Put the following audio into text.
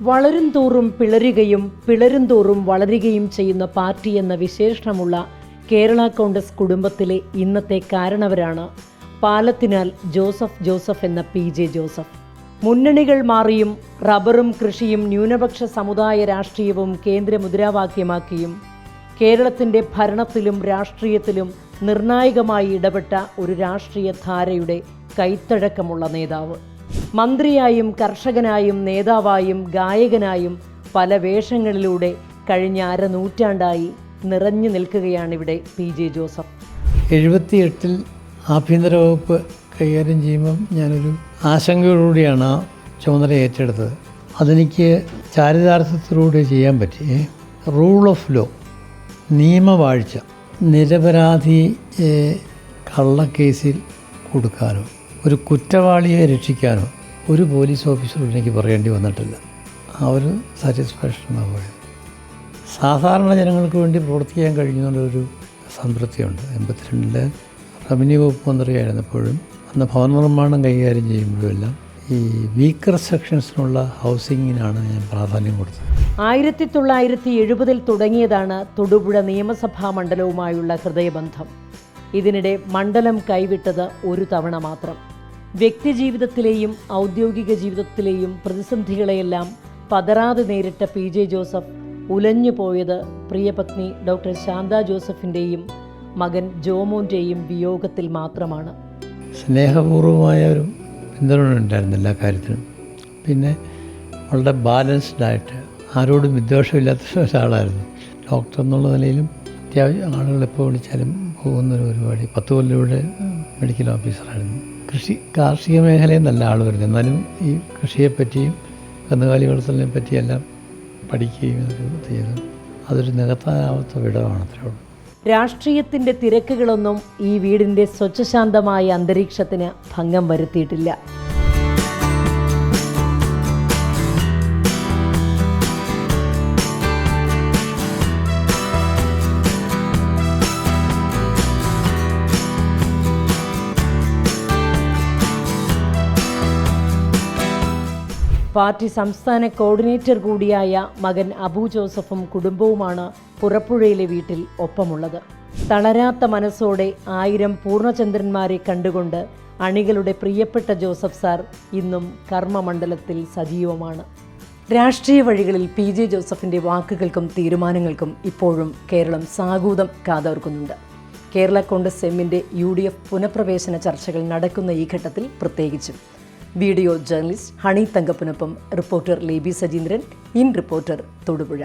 വളരും തോറും പിളരുകയും പിളരും തോറും വളരുകയും ചെയ്യുന്ന പാർട്ടി എന്ന വിശേഷണമുള്ള കേരള കോൺഗ്രസ് കുടുംബത്തിലെ ഇന്നത്തെ കാരണവരാണ് പാലത്തിനാൽ ജോസഫ് ജോസഫ് എന്ന പി ജെ ജോസഫ്. മുന്നണികൾ മാറിയും റബ്ബറും കൃഷിയും ന്യൂനപക്ഷ സമുദായ രാഷ്ട്രീയവും കേന്ദ്ര മുദ്രാവാക്യമാക്കിയും കേരളത്തിന്റെ ഭരണത്തിലും രാഷ്ട്രീയത്തിലും നിർണായകമായി ഇടപെട്ട ഒരു രാഷ്ട്രീയ ധാരയുടെ കൈത്തഴക്കമുള്ള നേതാവ്. മന്ത്രിയായും കർഷകനായും നേതാവായും ഗായകനായും പല വേഷങ്ങളിലൂടെ കഴിഞ്ഞ അര നൂറ്റാണ്ടായി നിറഞ്ഞു നിൽക്കുകയാണിവിടെ പി ജെ ജോസഫ്. എഴുപത്തിയെട്ടിൽ ആഭ്യന്തര വകുപ്പ് കൈകാര്യം ചെയ്യുമ്പം ഞാനൊരു ആശങ്കയോടുകൂടിയാണ് ആ ചുമതല ഏറ്റെടുത്തത്. അതെനിക്ക് ചാരിതാർത്ഥത്തിലൂടെ ചെയ്യാൻ പറ്റി റൂൾ ഓഫ് ലോ നിയമവാഴ്ച നിരപരാധി കള്ളക്കേസിൽ കൊടുക്കാനോ ഒരു കുറ്റവാളിയെ രക്ഷിക്കാനോ ഒരു പോലീസ് ഓഫീസറും എനിക്ക് പറയേണ്ടി വന്നിട്ടില്ല. ആ ഒരു സാറ്റിസ്ഫാക്ഷനാണ് പോയത്. സാധാരണ ജനങ്ങൾക്ക് വേണ്ടി പ്രവർത്തിക്കാൻ കഴിയുന്നുള്ളൊരു സംതൃപ്തിയുണ്ട്. എൺപത്തിരണ്ടിലെ റവന്യൂ വകുപ്പ് മന്ത്രിയായിരുന്നപ്പോഴും അന്ന് ഭവന നിർമ്മാണം കൈകാര്യം ചെയ്യുമ്പോഴെല്ലാം ഈ വീക്കർ സെക്ഷൻസിനുള്ള ഹൗസിങ്ങിനാണ് ഞാൻ പ്രാധാന്യം കൊടുത്തത്. ആയിരത്തി തൊള്ളായിരത്തി എഴുപതിൽ തുടങ്ങിയതാണ് തൊടുപുഴ നിയമസഭാ മണ്ഡലവുമായുള്ള ഹൃദയബന്ധം. ഇതിനിടെ മണ്ഡലം കൈവിട്ടത് ഒരു തവണ മാത്രം. വ്യക്തിജീവിതത്തിലെയും ഔദ്യോഗിക ജീവിതത്തിലെയും പ്രതിസന്ധികളെയെല്ലാം പതറാതെ നേരിട്ട പി ജെ ജോസഫ് ഉലഞ്ഞു പോയത് പ്രിയപത്നി ഡോക്ടർ ശാന്ത ജോസഫിന്റെയും മകൻ ജോമോന്റെയും വിയോഗത്തിൽ മാത്രമാണ്. സ്നേഹപൂർവമായ ഒരു പിന്തുണ ഉണ്ടായിരുന്നു എല്ലാ കാര്യത്തിനും. പിന്നെ വളരെ ബാലൻസ്ഡ് ആയിട്ട് ആരോടും വിദ്വേഷമില്ലാത്ത ഒരാളായിരുന്നു. ഡോക്ടർ എന്നുള്ള നിലയിലും അത്യാവശ്യം ആളുകൾ എപ്പോൾ വിളിച്ചാലും പോകുന്നൊരു പരിപാടി. പത്ത് കൊല്ലം മെഡിക്കൽ ഓഫീസറായിരുന്നു കൃഷി കാർഷിക മേഖലയിൽ നല്ല ആൾ വരുന്നത്. എന്നാലും ഈ കൃഷിയെപ്പറ്റിയും കന്നുകാലി വളർത്തലിനെ പറ്റിയെല്ലാം പഠിക്കുകയും അതൊക്കെ ചെയ്തു അതൊരു നികത്താനാവാത്ത വിടവാണ് അത്രേ ഉള്ളൂ. രാഷ്ട്രീയത്തിന്റെ തിരക്കുകളൊന്നും ഈ വീടിന്റെ സ്വച്ഛശാന്തമായ അന്തരീക്ഷത്തിന് ഭംഗം വരുത്തിയിട്ടില്ല. പാർട്ടി സംസ്ഥാന കോർഡിനേറ്റർ കൂടിയായ മകൻ അബു ജോസഫും കുടുംബവുമാണ് പുറപ്പുഴയിലെ വീട്ടിൽ ഒപ്പമുള്ളത്. തളരാത്ത മനസ്സോടെ ആയിരം പൂർണചന്ദ്രന്മാരെ കണ്ടുകൊണ്ട് അണികളുടെ പ്രിയപ്പെട്ട ജോസഫ് സാർ ഇന്നും കർമ്മമണ്ഡലത്തിൽ സജീവമാണ്. രാഷ്ട്രീയ വഴികളിൽ പി ജെ ജോസഫിന്റെ വാക്കുകൾക്കും തീരുമാനങ്ങൾക്കും ഇപ്പോഴും കേരളം സാഗൂതം കാതോർക്കുന്നുണ്ട്. കേരള കോൺഗ്രസ് എമ്മിന്റെ യു ഡി എഫ് പുനഃപ്രവേശന ചർച്ചകൾ നടക്കുന്ന ഈ ഘട്ടത്തിൽ പ്രത്യേകിച്ചും. Video journalist honey തങ്കപ്പനൊപ്പം reporter Leby Sajeendran in Reporter Thodupuzha.